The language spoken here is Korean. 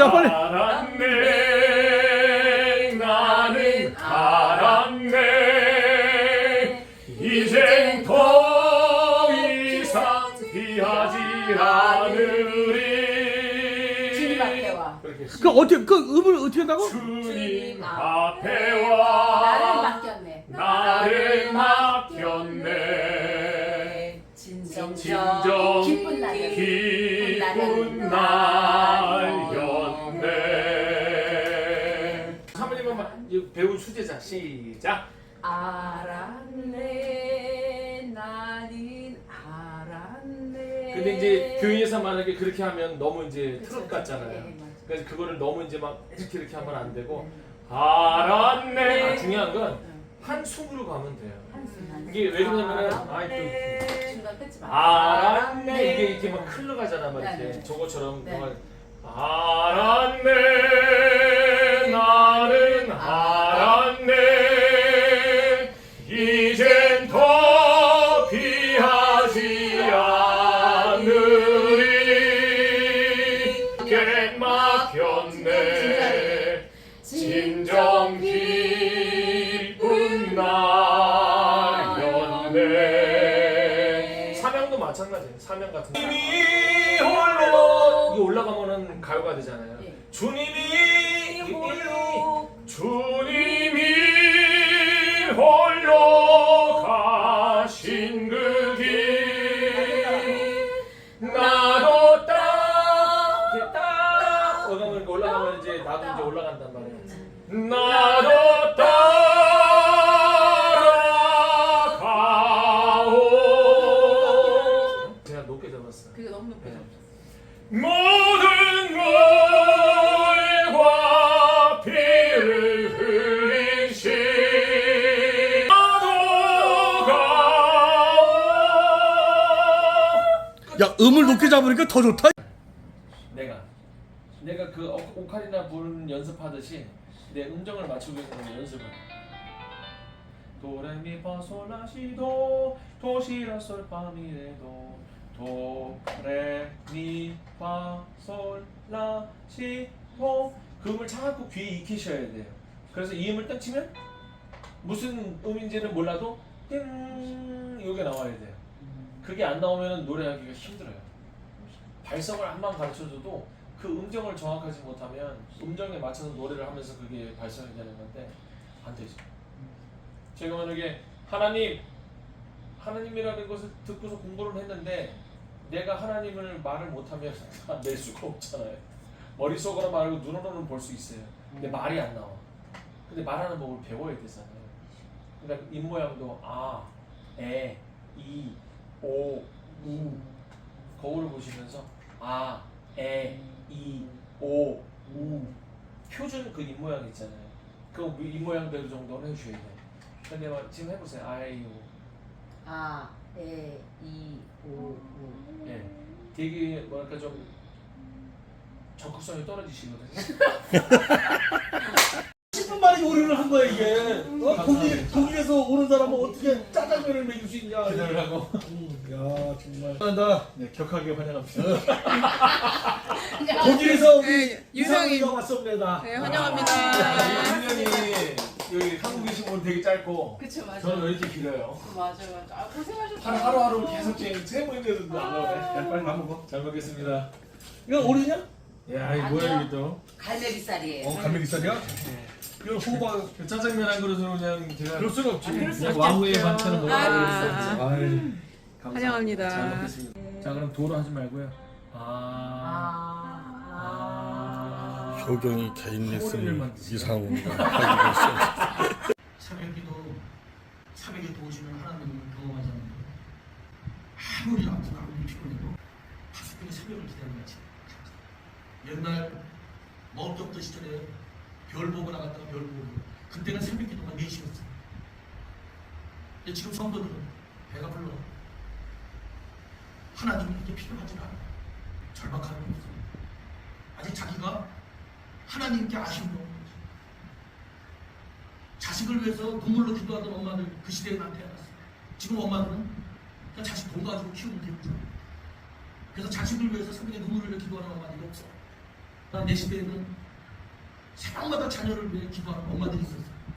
자 빨리. 알았네 나는 알았네 이젠 더 이상 피하지 않으리 주님 앞에 와. 그렇게 그 어떻게 그 음을 어떻게 한다고? 주님 앞에 나를 와 맡겼네. 나를 맡겼네 진정 진정 기쁜 날이었네. 기쁜 날이었네 배운 수제자 시작 알았네 나는 알았네. 근데 이제 교회에서 만약에 그렇게 하면 너무 이제 그쵸, 트롯. 같잖아요 네, 맞아요. 그래서 그거를 너무 이제 막 이렇게 이렇게 하면 안 되고 알았네 아, 중요한 건 응. 한숨으로 가면 돼요 한숨 한숨. 이게 왜 그러냐면은 아이 또 중간 끊지 마. 알았네 이게 이렇게 막 흘러 가잖아 막 네, 이렇게 네. 저거처럼 네. 뭔가 알았네 막혔네 진정 기쁜 날이었네. 사명도 마찬가지예요. 사명 같은 거 주님이 홀로 이게 올라가면은 가요가 되잖아요. 예. 주님이 주님이 이제 나도 이제 올라간단 말이에요. 나도 따라가오. 제가 높게 잡았어. 그게 너무 높게 네. 잡혔어. 모든 걸과 피를 흘리신 나도 가오. 야 음을 높게 잡으니까 더 좋다. 내가 내가 그 오- 오카리나 부르는 연습하듯이 내 음정을 맞추기 위해서 연습을 도레미파솔라시도 도시라솔파미레도 도레미파솔라시도 그 음을 자꾸 귀에 익히셔야 돼요. 그래서 이 음을 딱 치면 무슨 음인지는 몰라도 띵 이게 나와야 돼요. 그게 안 나오면 노래하기가 힘들어요. 발성을 한번 가르쳐줘도 그 음정을 정확하지 못하면 음정에 맞춰서 노래를 하면서 그게 발성이 되는 건데 안 되죠. 제가 만약에 하나님 하나님이라는 것을 듣고서 공부를 했는데 내가 하나님을 말을 못하면 낼 수가 없잖아요. 머릿속으로 말고 눈으로는 볼 수 있어요. 근데 말이 안 나와. 근데 말하는 법을 배워야 되잖아요. 그러니까 입 모양도 아, 에, 이, 오, 우 거울을 보시면서 아, 에, 이, 오, 우 표준 그 입 모양 있잖아요. 그 입 모양대로 정도는 해주셔야 돼요. 근데 막 지금 해보세요. 아이유. 아, 에, 이, 오, 우. 예. 되게 뭐랄까 좀 적극성이 떨어지시거든요. 10분 만에 요리를 한 거야 이게. 어? 독일 독일에서 오는 사람은 어떻게 짜장면을 먹일 수 있냐. 하고. 음, 야 정말. 나 네, 격하게 환영합니다. 독일에서 우리 네, 유성이. 이상이가 왔습니다. 네, 아, 환영합니다. 1년이 여기 한국에 계신 분 되게 짧고 그쵸, 맞아. 저는 왜 이렇게 길어요? 맞아, 맞아. 아, 고생하셨다. 한 하루하루 계속 지금 세 번인데도 안 나오네. 야, 빨리 밥 먹어. 잘 먹겠습니다. 이거 오리냐? 야, 이 뭐야. 이게 또? 갈매기살이에요. 어 갈매기살이야? 네. 이거 호박. 그 짜장면 한 그릇으로 그냥 제가 그럴 수는 없지. 그냥. 왕후의 반찬을 먹어야 아. 되겠어. 아이. 감사합니다. 환영합니다. 잘 먹겠습니다. 자, 그럼 도로 하지 말고요. 아. 아, 아. 효경이 개인 레슨을 이상합니다. 새벽에도 새벽에 도우시는 하나님을 경험하지 않는 거예요. 아무리 아프고 아무리 피곤해도 다섯 분의 새벽을 기다리는 지 옛날 먹격도 시절에 별 보고 나갔다가 별 보고 그때는 새벽 기도가 4시였어요. 근데 지금 성도들은 배가 불러 하나님이 이렇게 필요하지 않아. 절박함이 없어. 아직 자기가 하나님께 거지. 자식을 위해서 눈물로 기도하던 엄마들 그 시대에 난 태어났어. 지금 엄마들은 그냥 자식 돈 가지고 키우면 줄. 그래서 자식을 위해서 새벽에 눈물을 기도하는 엄마들이 없어. 내 시대에는 새벽마다 자녀를 위해 기도하는 엄마들이 있었어요.